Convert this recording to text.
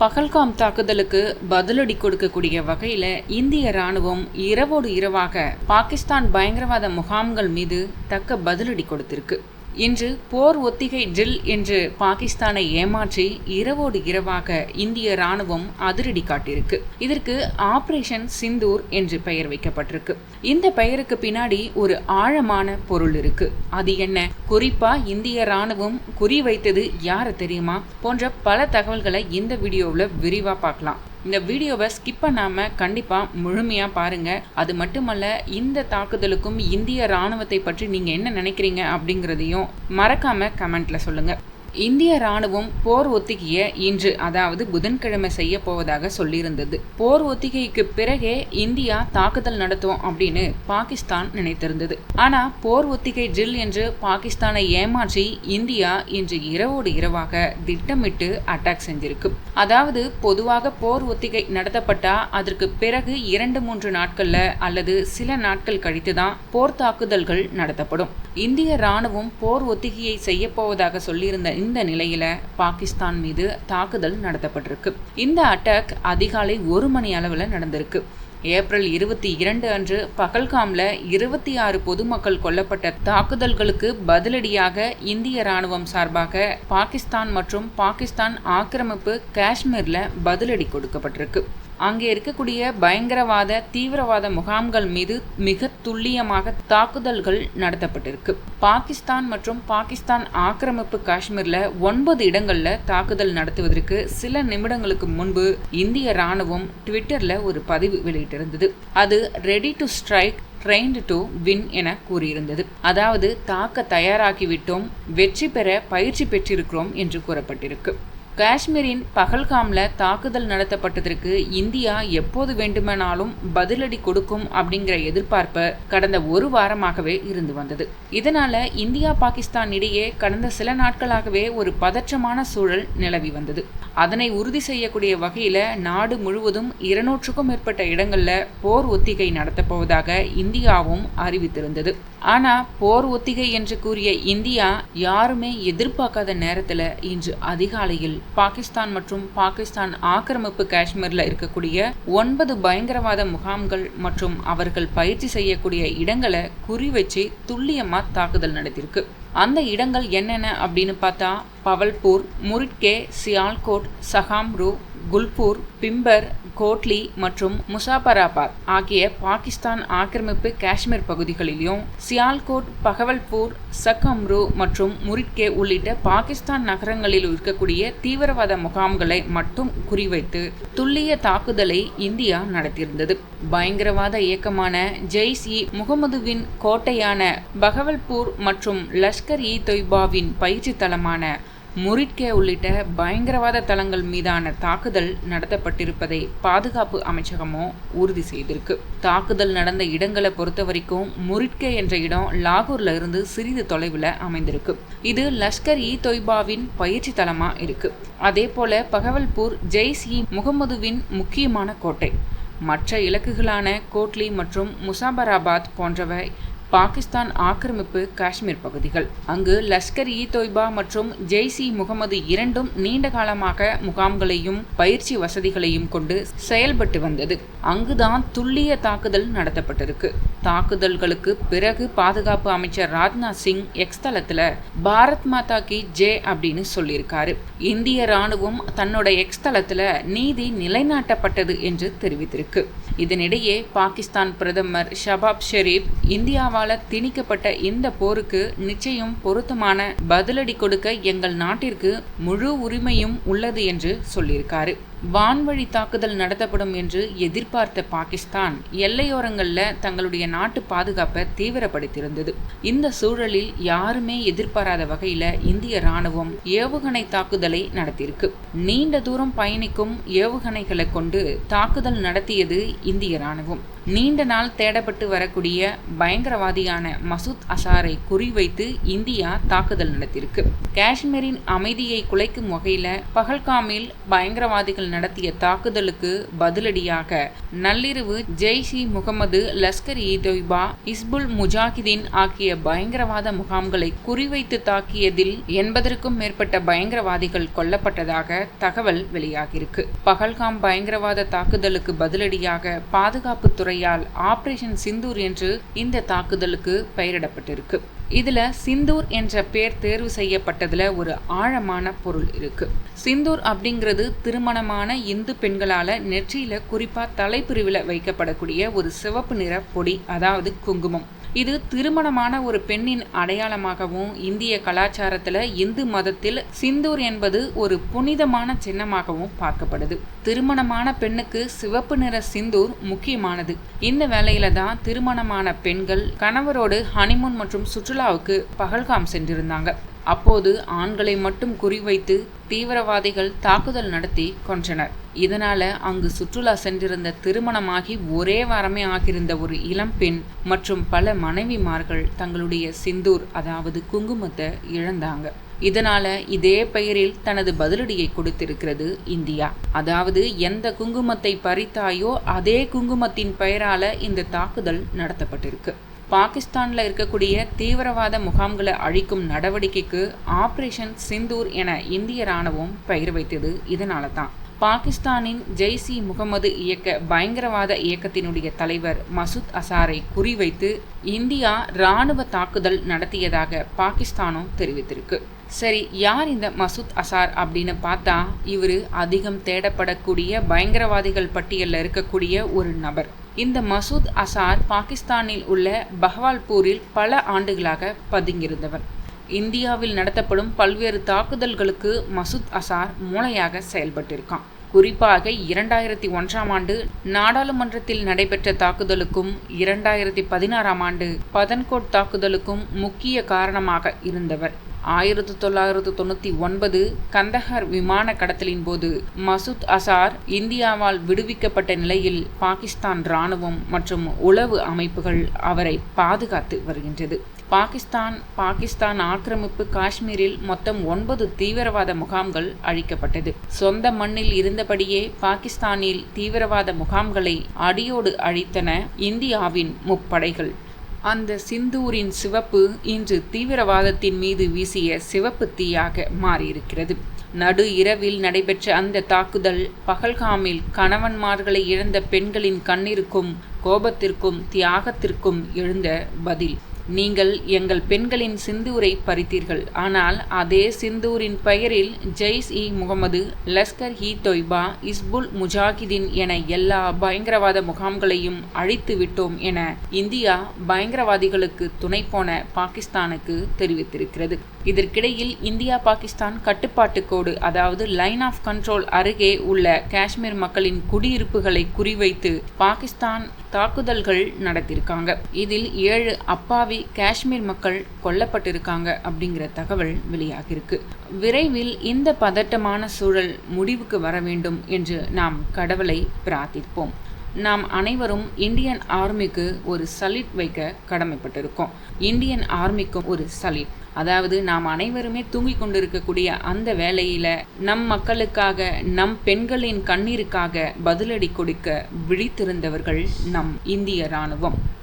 பகல்காம் தாக்குதலுக்கு பதிலடி கொடுக்கக்கூடிய வகையில் இந்திய ராணுவம் இரவோடு இரவாக பாகிஸ்தான் பயங்கரவாத முகாம்கள் மீது தக்க பதிலடி கொடுத்திருக்கு. இன்று போர் ஒத்திகை ட்ரில் என்று பாகிஸ்தானை ஏமாற்றி இரவோடு இரவாக இந்திய ராணுவம் அதிரடி காட்டியிருக்கு. இதற்கு ஆபரேஷன் சிந்தூர் என்று பெயர் வைக்கப்பட்டிருக்கு. இந்த பெயருக்கு பின்னாடி ஒரு ஆழமான பொருள் இருக்கு. அது என்ன? குறிப்பா இந்திய ராணுவம் குறி வைத்தது யார தெரியுமா? போன்ற பல தகவல்களை இந்த வீடியோவில் விரிவா பார்க்கலாம். இந்த வீடியோவை ஸ்கிப் பண்ணாமல் கண்டிப்பாக முழுமையாக பாருங்கள் அது மட்டுமல்ல இந்த தாக்குதலுக்கும் இந்திய ராணுவத்தை பற்றி நீங்கள் என்ன நினைக்கிறீங்க அப்படிங்கிறதையும் மறக்காமல் கமெண்ட்டில் சொல்லுங்கள் இந்திய ராணுவம் போர் ஒத்திகையை இன்று அதாவது புதன்கிழமை செய்ய போவதாக சொல்லியிருந்தது. போர் ஒத்திகைக்கு பிறகே இந்தியா தாக்குதல் நடத்தும் அப்படின்னு பாகிஸ்தான் நினைத்திருந்தது. ஆனா போர் ஒத்திகை ஜில் என்று பாகிஸ்தானை ஏமாற்றி இந்தியா இன்று இரவோடு இரவாக திட்டமிட்டு அட்டாக் செஞ்சிருக்கு. அதாவது பொதுவாக போர் ஒத்திகை நடத்தப்பட்டா அதற்கு பிறகு இரண்டு மூன்று நாட்கள்ல அல்லது சில நாட்கள் கழித்து தான் போர் தாக்குதல்கள் நடத்தப்படும். இந்திய ராணுவம் போர் ஒத்திகையை செய்யப்போவதாக சொல்லியிருந்த இந்த நிலையில பாகிஸ்தான் மீது தாக்குதல் நடத்தப்பட்டிருக்கு. இந்த அட்டாக் அதிகாலை ஒரு மணி அளவில் நடந்திருக்கு. ஏப்ரல் இருபத்தி இரண்டு அன்று பகல்காம்ல இருபத்தி ஆறு பொதுமக்கள் கொல்லப்பட்ட தாக்குதல்களுக்கு பதிலடியாக இந்திய ராணுவம் சார்பாக பாகிஸ்தான் மற்றும் பாகிஸ்தான் ஆக்கிரமிப்பு காஷ்மீர்ல பதிலடி கொடுக்கப்பட்டிருக்கு. அங்கே இருக்கக்கூடிய பயங்கரவாத தீவிரவாத முகாம்கள் மீது மிக துல்லியமாக தாக்குதல்கள் நடத்தப்பட்டிருக்கு. பாகிஸ்தான் மற்றும் பாகிஸ்தான் ஆக்கிரமிப்பு காஷ்மீர்ல ஒன்பது இடங்கள்ல தாக்குதல் நடத்துவதற்கு சில நிமிடங்களுக்கு முன்பு இந்திய ராணுவம் ட்விட்டர்ல ஒரு பதிவு வெளியிட்டிருந்தது. அது ready to strike trained to win என கூறியிருந்தது. அதாவது தாக்க தயாராகிவிட்டோம் வெற்றி பெற பயிற்சி பெற்றிருக்கிறோம் என்று கூறப்பட்டிருக்கு. காஷ்மீரின் பகல்காம்ல தாக்குதல் நடத்தப்பட்டதற்கு இந்தியா எப்போது வேண்டுமானாலும் பதிலடி கொடுக்கும் அப்படிங்கிற எதிர்பார்ப்பு கடந்த ஒரு வாரமாகவே இருந்து வந்தது. இதனால இந்தியா பாகிஸ்தான் இடையே கடந்த சில நாட்களாகவே ஒரு பதற்றமான சூழல் நிலவி வந்தது. அதனை உறுதி செய்யக்கூடிய வகையில நாடு முழுவதும் இருநூற்றுக்கும் மேற்பட்ட இடங்கள்ல போர் ஒத்திகை நடத்தப்போவதாக இந்தியாவும் அறிவித்திருந்தது. ஆனா போர் ஒத்திகை என்று கூறிய இந்தியா யாருமே எதிர்பார்க்காத நேரத்துல இன்று அதிகாலையில் பாகிஸ்தான் மற்றும் பாகிஸ்தான் ஆக்கிரமிப்பு காஷ்மீர்ல இருக்கக்கூடிய ஒன்பது பயங்கரவாத முகாம்கள் மற்றும் அவர்கள் பயிற்சி செய்யக்கூடிய இடங்களை குறிவச்சு துல்லியமாக துல்லியமா தாக்குதல் நடத்தியிருக்கு. அந்த இடங்கள் என்னென்ன அப்படின்னு பார்த்தா பவல்பூர் முரிட்கே சியால்கோட் சஹாம்ரூ குல்பூர் பிம்பர் கோட்லி மற்றும் முசாபராபாத் ஆகிய பாகிஸ்தான் ஆக்கிரமிப்பு காஷ்மீர் பகுதிகளிலும் சியால்கோட் பகவல்பூர் சக்கம்ரு மற்றும் முரிட்கே உள்ளிட்ட பாகிஸ்தான் நகரங்களில் இருக்கக்கூடிய தீவிரவாத முகாம்களை மட்டும் குறிவைத்து துல்லிய தாக்குதலை இந்தியா நடத்தியிருந்தது. பயங்கரவாத இயக்கமான ஜெய்ஸ் இ முகமதுவின் கோட்டையான பகவல்பூர் மற்றும் லஷ்கர் இ தொய்பாவின் பயிற்சி தளமான முரிட்கே உள்ளிட்ட பயங்கரவாத தளங்கள் மீதான தாக்குதல் நடத்தப்பட்டிருப்பதை பாதுகாப்பு அமைச்சகமோ உறுதி செய்திருக்கு. தாக்குதல் நடந்த இடங்களை பொறுத்த வரைக்கும் முரிட்கே என்ற இடம் லாகூர்ல இருந்து சிறிது தொலைவில் அமைந்திருக்கு. இது லஷ்கர் இ தொய்பாவின் பயிற்சி தளமா இருக்கு. அதே போல பகவல்பூர் ஜெய்ஸ் இ முகமதுவின் முக்கியமான கோட்டை. மற்ற இலக்குகளான கோட்லி மற்றும் முசாபராபாத் போன்றவை பாகிஸ்தான் ஆக்கிரமிப்பு காஷ்மீர் பகுதிகள். அங்கு லஷ்கர் இ தொய்பா மற்றும் ஜெய்சி முகமது இரண்டும் நீண்ட காலமாக முகாம்களையும் பயிற்சி வசதிகளையும் கொண்டு செயல்பட்டு வந்தது. அங்குதான் துல்லிய தாக்குதல் நடத்தப்பட்டிருக்கு. தாக்குதல்களுக்கு பிறகு பாதுகாப்பு அமைச்சர் ராஜ்நாத் சிங் எக்ஸ் தளத்தில் பாரத் மாதா கி ஜே அப்படின்னு சொல்லியிருக்காரு. இந்திய ராணுவம் தன்னோட எக்ஸ் தளத்தில் நீதி நிலைநாட்டப்பட்டது என்று தெரிவித்திருக்கு. இதனிடையே பாகிஸ்தான் பிரதமர் ஷபாப் ஷெரீப் இந்தியாவால் திணிக்கப்பட்ட இந்த போருக்கு நிச்சயம் பொருத்தமான பதிலடி கொடுக்க எங்கள் நாட்டிற்கு முழு உரிமையும் உள்ளது என்று சொல்லியிருக்காரு. வான்வழி தாக்குதல் நடத்தப்படும் என்று எதிர்பார்த்த பாகிஸ்தான் எல்லையோரங்களில் தங்களுடைய நாட்டு பாதுகாப்பை தீவிரப்படுத்தியிருந்தது. இந்த சூழலில் யாருமே எதிர்பாராத வகையில் இந்திய ராணுவம் ஏவுகணை தாக்குதலை நடத்தியிருக்கு. நீண்ட தூரம் பயணிக்கும் ஏவுகணைகளை கொண்டு தாக்குதல் நடத்தியது இந்திய ராணுவம் நீண்ட நாள் தேடப்பட்டு வரக்கூடிய பயங்கரவாதியான மசூத் அசாரை குறிவைத்து இந்தியா தாக்குதல் நடத்தியிருக்கு. காஷ்மீரின் அமைதியை குலைக்கும் வகையில் பகல்காமில் பயங்கரவாதிகள் நடத்திய தாக்குதலுக்கு பதிலடியாக நள்ளிரவு ஜெய்ஷ் இ முகமது லஷ்கர் இ தொய்பா இஸ்புல் முஜாஹிதீன் ஆகிய பயங்கரவாத முகாம்களை குறிவைத்து தாக்கியதில் எண்பதற்கும் மேற்பட்ட பயங்கரவாதிகள் கொல்லப்பட்டதாக தகவல் வெளியாகியிருக்கு. பகல்காம் பயங்கரவாத தாக்குதலுக்கு பதிலடியாக பாதுகாப்பு துறையால் ஆபரேஷன் சிந்தூர் என்று இந்த தாக்குதலுக்கு பெயரிடப்பட்டிருக்கு. இதில் சிந்தூர் என்ற பேர் தேர்வு செய்யப்பட்டதில் ஒரு ஆழமான பொருள் இருக்குது சிந்தூர் அப்படிங்கிறது திருமணமான இந்து பெண்களால் நெற்றியில் குறிப்பாக தலைப்பிரிவில் வைக்கப்படக்கூடிய ஒரு சிவப்பு நிற பொடி அதாவது குங்குமம். இது திருமணமான ஒரு பெண்ணின் அடையாளமாகவும் இந்திய கலாச்சாரத்தில் இந்து மதத்தில் சிந்தூர் என்பது ஒரு புனிதமான சின்னமாகவும் பார்க்கப்படுது. திருமணமான பெண்ணுக்கு சிவப்பு நிற சிந்தூர் முக்கியமானது. இந்த வேலையில தான் திருமணமான பெண்கள் கணவரோடு ஹனிமூன் மற்றும் சுற்றுலாவுக்கு பகல்காம் சென்றிருந்தாங்க. அப்போது ஆண்களை மட்டும் குறிவைத்து தீவிரவாதிகள் தாக்குதல் நடத்தி கொன்றனர். இதனால அங்கு சுற்றுலா சென்றிருந்த திருமணமாகி ஒரே வாரமே ஆகியிருந்த ஒரு இளம்பெண் மற்றும் பல மனைவிமார்கள் தங்களுடைய சிந்தூர் அதாவது குங்குமத்தை இழந்தாங்க. இதனால இதே பெயரில் தனது பதிலடியை கொடுத்திருக்கிறது இந்தியா. அதாவது எந்த குங்குமத்தை பறித்தாயோ அதே குங்குமத்தின் பெயரால இந்த தாக்குதல் நடத்தப்பட்டிருக்கு. பாகிஸ்தானில் இருக்கக்கூடிய தீவிரவாத முகாம்களை அழிக்கும் நடவடிக்கைக்கு ஆப்ரேஷன் சிந்தூர் என இந்திய ராணுவம் பெயர் வைத்தது இதனால தான் பாகிஸ்தானின் ஜெய்சி முகமது இயக்க பயங்கரவாத இயக்கத்தினுடைய தலைவர் மசூத் அசாரை குறிவைத்து இந்தியா இராணுவ தாக்குதல் நடத்தியதாக பாகிஸ்தானும் தெரிவித்திருக்கு. சரி யார் இந்த மசூத் அசார் அப்படின்னு பார்த்தா இவர் அதிகம் தேடப்படக்கூடிய பயங்கரவாதிகள் பட்டியலில் இருக்கக்கூடிய ஒரு நபர். இந்த மசூத் அசார் பாகிஸ்தானில் உள்ள பஹவால்பூரில் பல ஆண்டுகளாக பதுங்கியிருந்தவர். இந்தியாவில் நடத்தப்படும் பல்வேறு தாக்குதல்களுக்கு மசூத் அசார் மூளையாக செயல்பட்டிருக்கான். குறிப்பாக இரண்டாயிரத்தி ஒன்றாம் ஆண்டு நாடாளுமன்றத்தில் நடைபெற்ற தாக்குதலுக்கும் இரண்டாயிரத்தி பதினாறாம் ஆண்டு பதன்கோட் தாக்குதலுக்கும் முக்கிய காரணமாக இருந்தவர். ஆயிரத்தி தொள்ளாயிரத்து தொண்ணூற்றி ஒன்பது கந்தஹார் விமான கடத்தலின் போது மசூத் அசார் இந்தியாவால் விடுவிக்கப்பட்ட நிலையில் பாகிஸ்தான் இராணுவம் மற்றும் உளவு அமைப்புகள் அவரை பாதுகாத்து வருகின்றது. பாகிஸ்தான் பாகிஸ்தான் ஆக்கிரமிப்பு காஷ்மீரில் மொத்தம் ஒன்பது தீவிரவாத முகாம்கள் அழிக்கப்பட்டது. சொந்த மண்ணில் இருந்தபடியே பாகிஸ்தானில் தீவிரவாத முகாம்களை அடியோடு அழித்தன இந்தியாவின் முப்படைகள். அந்த சிந்தூரின் சிவப்பு இன்று தீவிரவாதத்தின் மீது வீசிய சிவப்பு தீயாக மாறியிருக்கிறது. நடு இரவில் நடைபெற்ற அந்த தாக்குதல் பகல்காமில் கணவன்மார்களை இழந்த பெண்களின் கண்ணிற்கும் கோபத்திற்கும் தியாகத்திற்கும் எழுந்த பதில். நீங்கள் எங்கள் பெண்களின் சிந்தூரை பறித்தீர்கள். ஆனால் அதே சிந்தூரின் பெயரில் ஜெய்ஸ் இ முகமது லஷ்கர் இ தொய்பா இஸ்புல் முஜாஹிதீன் என எல்லா பயங்கரவாத முகாம்களையும் அழித்து விட்டோம் என இந்தியா பயங்கரவாதிகளுக்கு துணை போன பாகிஸ்தானுக்கு தெரிவித்திருக்கிறது. இதற்கிடையில் இந்தியா பாகிஸ்தான் கட்டுப்பாட்டு கோடு அதாவது லைன் ஆஃப் கண்ட்ரோல் அருகே உள்ள காஷ்மீர் மக்களின் குடியிருப்புகளை குறிவைத்து பாகிஸ்தான் தாக்குதல்கள் நடத்தியிருக்காங்க இதில் ஏழு அப்பாவி காஷ்மீர் மக்கள் கொல்லப்பட்டிருக்காங்க அப்படிங்கிற தகவல் வெளியாகியிருக்கு. விரைவில் இந்த பதட்டமான சூழல் முடிவுக்கு வர வேண்டும் என்று நாம் கடவுளை பிரார்த்திப்போம். நாம் அனைவரும் இந்தியன் ஆர்மிக்கு ஒரு சலிட் வைக்க கடமைப்பட்டிருக்கோம். இந்தியன் ஆர்மிக்கும் ஒரு சலிட் அதாவது நாம் அனைவருமே தூங்கிக் கொண்டிருக்கக்கூடிய அந்த வேலையில நம் மக்களுக்காக நம் பெண்களின் கண்ணீருக்காக பதிலடி கொடுக்க விழித்திருந்தவர்கள் நம் இந்திய இராணுவம்.